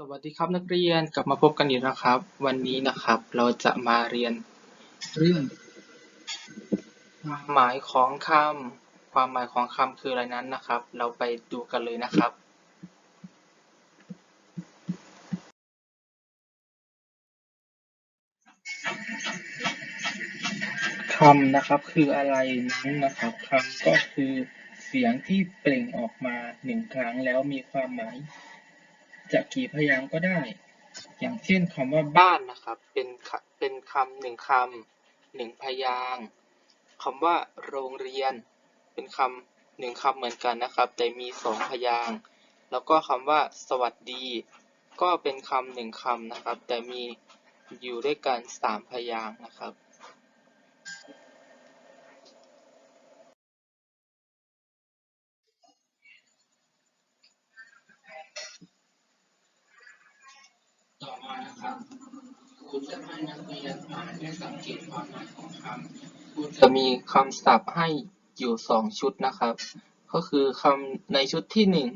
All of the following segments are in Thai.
สวัสดีครับนักเรียนกลับมาพบกันอีกแล้วครับ วันนี้นะครับ เราจะมาเรียนเรื่องความหมายของคำความหมายของคำคืออะไรนั้นนะครับ เราไปดูกันเลยนะครับ คำนะครับคืออะไรนั้นนะครับคำก็คือเสียงที่เปล่งออกมาหนึ่งครั้งแล้วมีความหมาย จะกี่พยางค์ก็ได้ อย่างเช่นคำว่าบ้านนะครับ เป็นคเป็นคำหนึ่งคำหนึ่งพยางค์คำว่าโรงเรียน เป็นคำหนึ่งคำเหมือนกันนะครับ แต่มีสองพยางค์แล้วก็คำว่า สวัสดี ก็เป็นคำหนึ่งคำนะครับ แต่มีอยู่ด้วยกันสามพยางค์นะครับ ครูจะให้นักเรียนอ่านและสังเกตความหมายของคำครูจะมีคำศัพท์ให้อยู่สองชุดนะครับ ก็คือคำในชุดที่หนึ่ง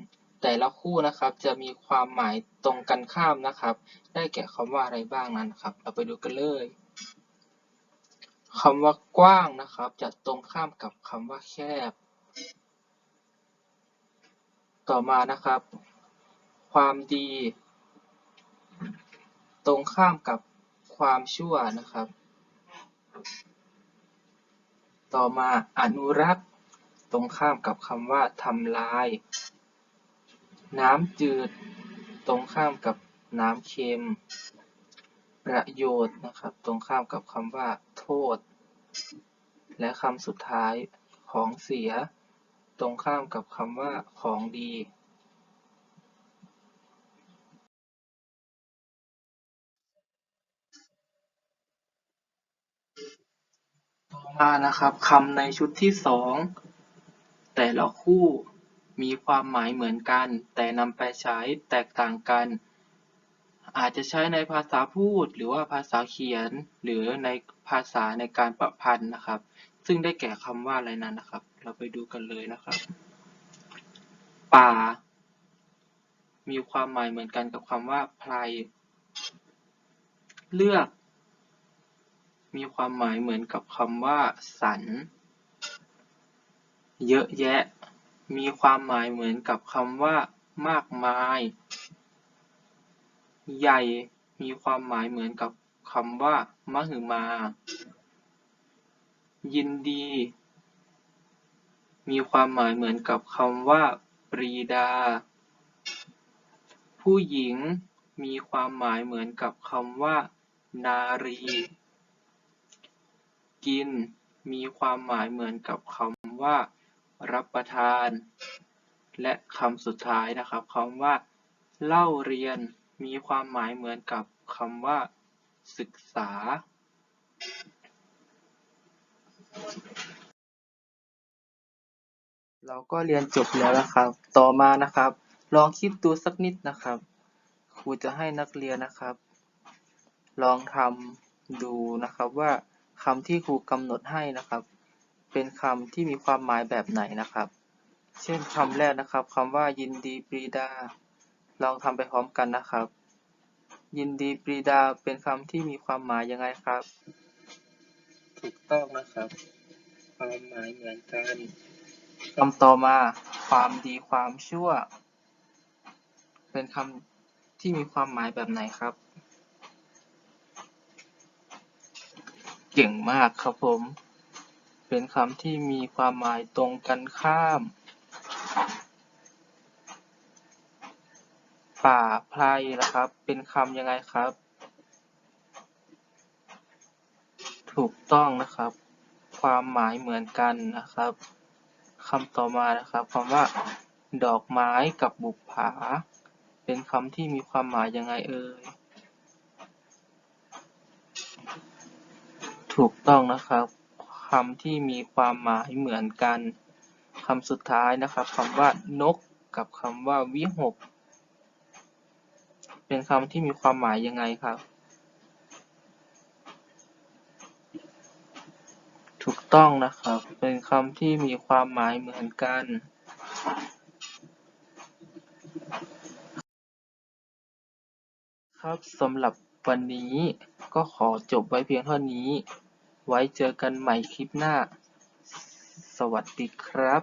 แต่ละคู่นะครับจะมีความหมายตรงกันข้ามนะครับ ได้แก่คำว่าอะไรบ้างนั้นครับ เราไปดูกันเลยคำว่ากว้างนะครับ จะตรงข้ามกับคำว่าแคบ ต่อมานะครับ ความดี ตรงข้ามกับ ความชั่วนะครับ ต่อมาอนุรักษ์ ตรงข้ามกับคำว่าทำลาย น้ำจืด ตรงข้ามกับน้ำเค็ม ประโยชน์นะครับ ตรงข้ามกับคำว่า โทษ และคำสุดท้ายของเสีย ตรงข้ามกับคำว่าของดี มานะครับคำในชุดที่สองแต่ละคู่มีความหมายเหมือนกัน แต่นำไปใช้แตกต่างกัน อาจจะใช้ในภาษาพูด หรือว่าภาษาเขียน หรือในภาษาในการประพันธ์นะครับ ซึ่งได้แก่คำว่าอะไรนั้นนะครับ เราไปดูกันเลยนะครับ ป่า มีความหมายเหมือนกันกับคำว่าไพรเลือก มีความหมายเหมือนกับคำว่าสรรเยอะแยะ มีความหมายเหมือนกับคำว่า มากมาย ใหญ่ มีความหมายเหมือนกับคำว่ามหึมา ยินดี มีความหมายเหมือนกับคำว่า ปรีดา ผู้หญิง มีความหมายเหมือนกับคำว่า นารี กิน มีความหมายเหมือนกับคำว่า รับประทาน และคำสุดท้ายนะครับคำว่า เล่าเรียน มีความหมายเหมือนกับคำว่า ศึกษาเราก็เรียนจบแล้วนะครับ ต่อมานะครับ ลองคิดดูสักนิดนะครับ ครูจะให้นักเรียนนะครับ ลองทำดูนะครับว่า คำที่ครูกำหนดให้นะครับ เป็นคำที่มีความหมายแบบไหนนะครับ เช่นคำแรกนะครับคำว่ายินดีปรีดา ลองทำไปพร้อมกันนะครับ ยินดีปรีดาเป็นคำที่มีความหมายยังไงครับ ถูกต้องนะครับ ความหมายเหมือนกันคำต่อมาความดีความชั่ว เป็นคำที่มีความหมายแบบไหนครับ เก่งมากครับผม เป็นคำที่มีความหมายตรงกันข้าม ป่าไพรนะครับ เป็นคำยังไงครับ ถูกต้องนะครับ ความหมายเหมือนกันนะครับคำต่อมานะครับคำว่า ดอกไม้กับบุปผา เป็นคำที่มีความหมายยังไงเอ่ย ถูกต้องนะครับคำที่มีความหมายเหมือนกันคำสุดท้ายนะครับคำว่านกกับคำว่าวิหก เป็นคำที่มีความหมายยังไงครับ ถูกต้องนะครับ เป็นคำที่มีความหมายเหมือนกันครับสำหรับ วันนี้ก็ขอจบไว้เพียงเท่านี้ ไว้เจอกันใหม่คลิปหน้า สวัสดีครับ